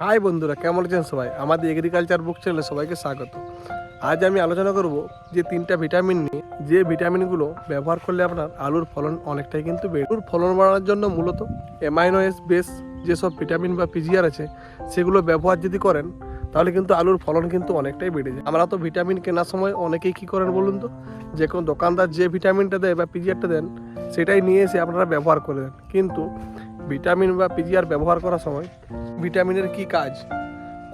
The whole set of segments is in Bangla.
হাই বন্ধুরা, কেমন আছেন সবাই? আমাদের এগ্রিকালচার বুক চ্যানেলে সবাইকে স্বাগত। আজ আমি আলোচনা করব যে তিনটা ভিটামিন নিয়ে, যে ভিটামিনগুলো ব্যবহার করলে আপনার আলুর ফলন অনেকটাই কিন্তু বেড়ে আলুর ফলন বাড়ানোর জন্য মূলত অ্যামাইনো এস বেস যেসব ভিটামিন বা পিজিআর আছে, সেগুলো ব্যবহার যদি করেন, তাহলে কিন্তু আলুর ফলন কিন্তু অনেকটাই বেড়ে যায়। আমরা তো ভিটামিন কেনার সময় অনেকেই কী করেন বলুন তো? যে কোনো দোকানদার যে ভিটামিনটা দেয় বা পিজিআরটা দেন, সেটাই নিয়ে এসে আপনারা ব্যবহার করে দেন। কিন্তু ভিটামিন বা পিজিআর ব্যবহার করার সময় ভিটামিনের কি কাজ?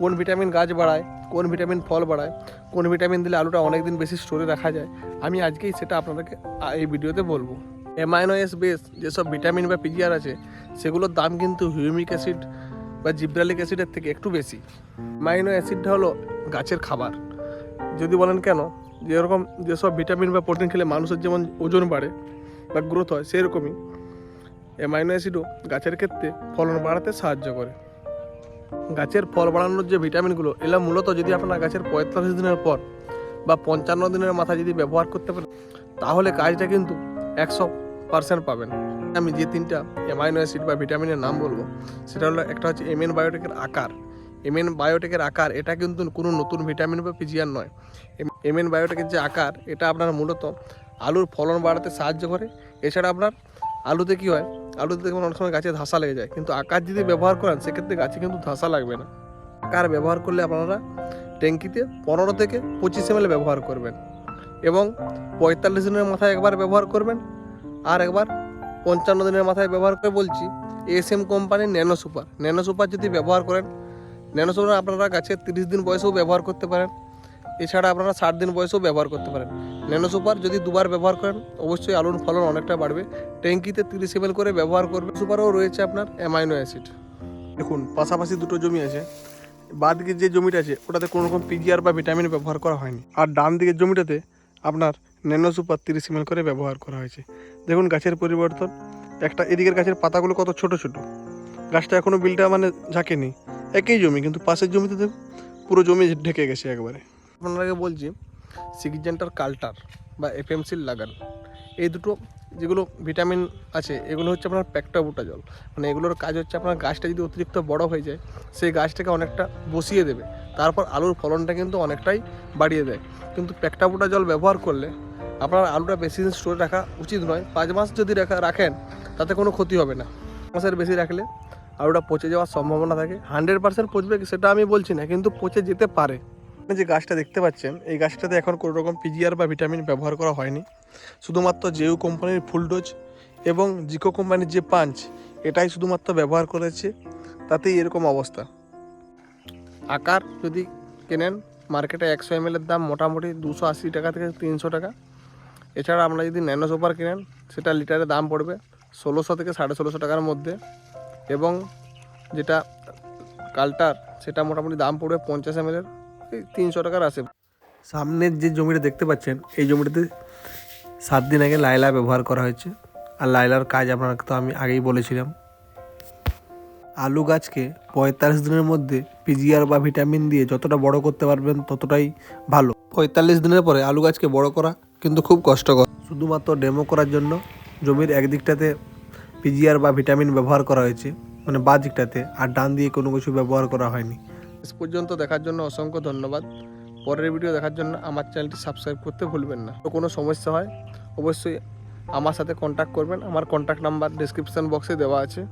কোন ভিটামিন গাছ বাড়ায়? কোন ভিটামিন ফল বাড়ায়? কোন ভিটামিন দিলে আলুটা অনেক দিন বেশি স্টোরে রাখা যায়? আমি আজকেই সেটা আপনাদেরকে এই ভিডিওতে বলব। এস বেস যেসব ভিটামিন বা পিজিআর আছে, সেগুলোর দাম কিন্তু হিউমিক অ্যাসিড বা জিব্রালিক অ্যাসিডের থেকে একটু বেশি। অ্যামাইনো অ্যাসিডটা হলো গাছের খাবার। যদি বলেন কেন? যেরকম যেসব ভিটামিন বা প্রোটিন খেলে মানুষের যেমন ওজন বাড়ে বা গ্রোথ হয়, সেরকমই। অ্যামাইনো অ্যাসিডও গাছের ক্ষেত্রে ফলন বাড়াতে সাহায্য করে। গাছের ফল বাড়ানোর যে ভিটামিনগুলো এগুলো মূলত যদি আপনার গাছের পঁয়তাল্লিশ দিনের পর বা পঞ্চান্ন দিনের মাথায় যদি ব্যবহার করতে পারেন, তাহলে কাজটা কিন্তু একশো পার্সেন্ট পাবেন। আমি যে তিনটা অ্যামাইনো অ্যাসিড বা ভিটামিনের নাম বলব, সেটা হলো একটা হচ্ছে এমএন বায়োটেকের আকার। এমএন বায়োটেকের আকার, এটা কিন্তু কোনো নতুন ভিটামিন বা পিজিআর নয়। এমএন বায়োটেকের যে আকার, এটা আপনার মূলত আলুর ফলন বাড়াতে সাহায্য করে। এছাড়া আপনার আলুতে কী হয়? আলুতে দেখবেন অনেক সময় গাছে ধাসা লেগে যায়, কিন্তু আকার যদি ব্যবহার করেন, সেক্ষেত্রে গাছে কিন্তু ধাসা লাগবে না। আকার ব্যবহার করলে আপনারা ট্যাঙ্কিতে পনেরো থেকে পঁচিশ এম ব্যবহার করবেন এবং পঁয়তাল্লিশ দিনের মাথায় একবার ব্যবহার করবেন। আর একবার পঞ্চান্ন দিনের মাথায় ব্যবহার করে বলছি এস এম কোম্পানির ন্যানো সুপার। ন্যানো সুপার যদি ব্যবহার করেন, ন্যানো সুপার আপনারা গাছের তিরিশ দিন বয়সেও ব্যবহার করতে পারেন। এছাড়া আপনারা ষাট দিন বয়সেও ব্যবহার করতে পারেন। ন্যানো সুপার যদি দুবার ব্যবহার করেন, অবশ্যই আলুর ফলন অনেকটা বাড়বে। ট্যাঙ্কিতে তিরিশ এম করে ব্যবহার করবে সুপারও রয়েছে আপনার অ্যামাইনো অ্যাসিড দেখুন, পাশাপাশি দুটো জমি আছে। বাঁ দিকের যে জমিটা আছে, ওটাতে কোনো রকম পিজিআর বা ভিটামিন ব্যবহার করা হয়নি। আর ডান দিকের জমিটাতে আপনার ন্যানো সুপার তিরিশ এম করে ব্যবহার করা হয়েছে। দেখুন, গাছের পরিবর্তন। একটা এদিকের গাছের পাতাগুলো কত ছোট ছোট। গাছটা এখনও বিলটা মানে ঝাঁকেনি। একই জমি, কিন্তু পাশের জমিতে পুরো জমি ঢেকে গেছে একবারে। আপনাকে বলছি সিগজেন্টার কাল্টার বা এফএমসিল লাগান। এই দুটো যেগুলো ভিটামিন আছে, এগুলো হচ্ছে আপনার প্যাকটাবুটা জল মানে এগুলোর কাজ হচ্ছে আপনার গাছটা যদি অতিরিক্ত বড় হয়ে যায়, সেই গাছটাকে অনেকটা বসিয়ে দেবে। তারপর আলুর ফলনটা কিন্তু অনেকটাই বাড়িয়ে দেয়। কিন্তু প্যাকটাবুটা জল ব্যবহার করলে আপনার আলুটা বেশি দিন স্টোরে রাখা উচিত নয়। পাঁচ মাস যদি রাখা, রাখেন, তাতে কোনো ক্ষতি হবে না। মাসের বেশি রাখলে আলুটা পচে যাওয়ার সম্ভাবনা থাকে। হান্ড্রেড পার্সেন্ট পচবে সেটা আমি বলছি না, কিন্তু পচে যেতে পারে। যে গাছটা দেখতে পাচ্ছেন, এই গাছটাতে এখন কোনো রকম পিজিআর বা ভিটামিন ব্যবহার করা হয়নি। শুধুমাত্র জেউ কোম্পানির ফুল ডোজ এবং জিকো কোম্পানির যে পাঞ্চ এটাই শুধুমাত্র ব্যবহার করেছে। তাতেই এরকম অবস্থা। আকার যদি কেনেন মার্কেটে একশো এম এর দাম মোটামুটি দুশো আশি টাকা থেকে তিনশো টাকা। এছাড়া আপনারা যদি ন্যানো সুপার কেনেন, সেটা লিটারে দাম পড়বে ষোলোশো থেকে সাড়ে ষোলোশো টাকার মধ্যে। এবং যেটা কালটার সেটা মোটামুটি দাম পড়বে পঞ্চাশ এম এর। তিনশো টাকার আছে। সামনের যে জমিটা দেখতে পাচ্ছেন, এই জমিটাতে সাত দিন আগে লাইলা ব্যবহার করা হয়েছে। আর লাইলার কাজ আপনাকে তো আমি আগেই বলেছিলাম। আলু গাছকে পঁয়তাল্লিশ দিনের মধ্যে পিজিআর বা ভিটামিন দিয়ে যতটা বড় করতে পারবেন, ততটাই ভালো। পঁয়তাল্লিশ দিনের পরে আলু গাছকে বড় করা কিন্তু খুব কষ্টকর। শুধুমাত্র ডেমো করার জন্য জমির একদিকটাতে পিজিআর বা ভিটামিন ব্যবহার করা হয়েছে মানে বা দিকটাতে আর ডান দিয়ে কোনো কিছু ব্যবহার করা হয়নি। শেষ পর্যন্ত দেখার জন্য অসংখ্য ধন্যবাদ। পরের ভিডিও দেখার জন্য আমার চ্যানেলটি সাবস্ক্রাইব করতে ভুলবেন না। কোনো সমস্যা হয়, অবশ্যই আমার সাথে কন্ট্যাক্ট করবেন। আমার কন্ট্যাক্ট নাম্বার ডিসক্রিপশান বক্সে দেওয়া আছে।